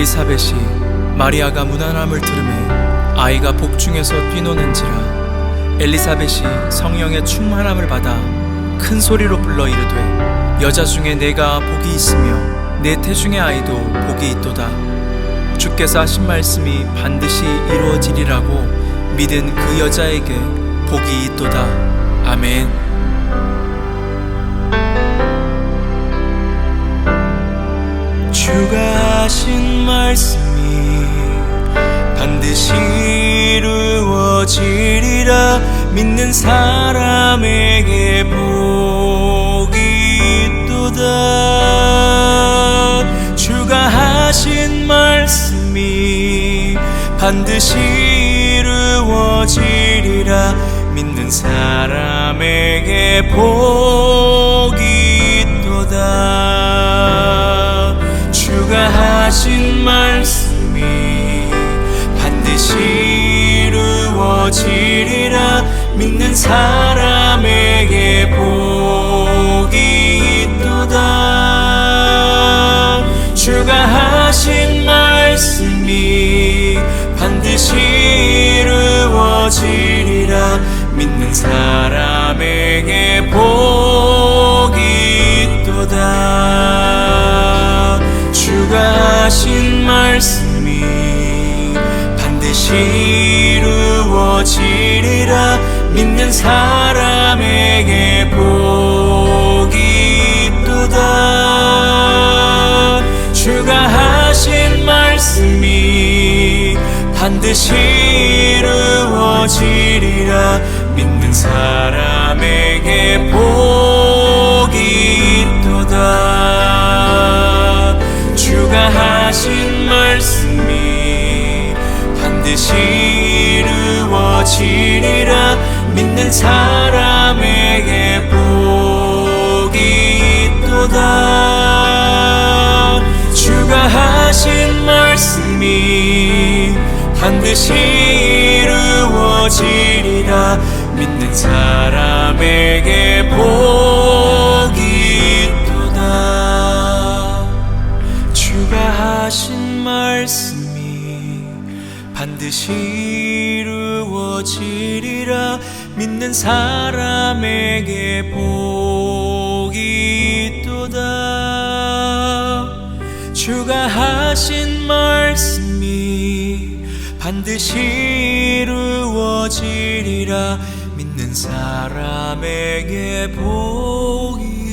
엘리사벳이 마리아가 무난함을 들음에 아이가 복중에서 뛰노는지라 엘리사벳이 성령의 충만함을 받아 큰 소리로 불러 이르되 여자 중에 내가 복이 있으며 내 태중의 아이도 복이 있도다. 주께서 하신 말씀이 반드시 이루어지리라고 믿은 그 여자에게 복이 있도다. 아멘. 주가 하신 말씀이 반드시 이루어지리라. 믿는 사람에게 복이 있도다. 주가 하신 말씀이 반드시 이루어지리라. 믿는 사람에게 복이 하신 말씀이 반드시 이루어지리라. 믿는 사람에게 복이 있도다. 주가 하신 말씀이 반드시 이루어지리라. 믿는 사람에게 복 하신 말씀이 반드시 이루어지리라. 믿는 사람에게 복이 있도다. 주가 하신 말씀이 반드시 이루어지리라. 믿는 사람에게 복 하신 말씀이 반드시 이루어지리라. 믿는 사람에게 복이 있도다. 주가 하신 말씀이 반드시 이루어지리라. 믿는 사람에게 복 하신 말씀이 반드시 이루어지리라. 믿는 사람에게 복이 있도다. 주가 하신 말씀이 반드시 이루어지리라. 믿는 사람에게 복이